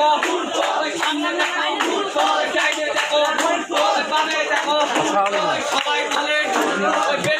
দেখো সামনে দেখো সাইডে দেখো সবাই ভালো।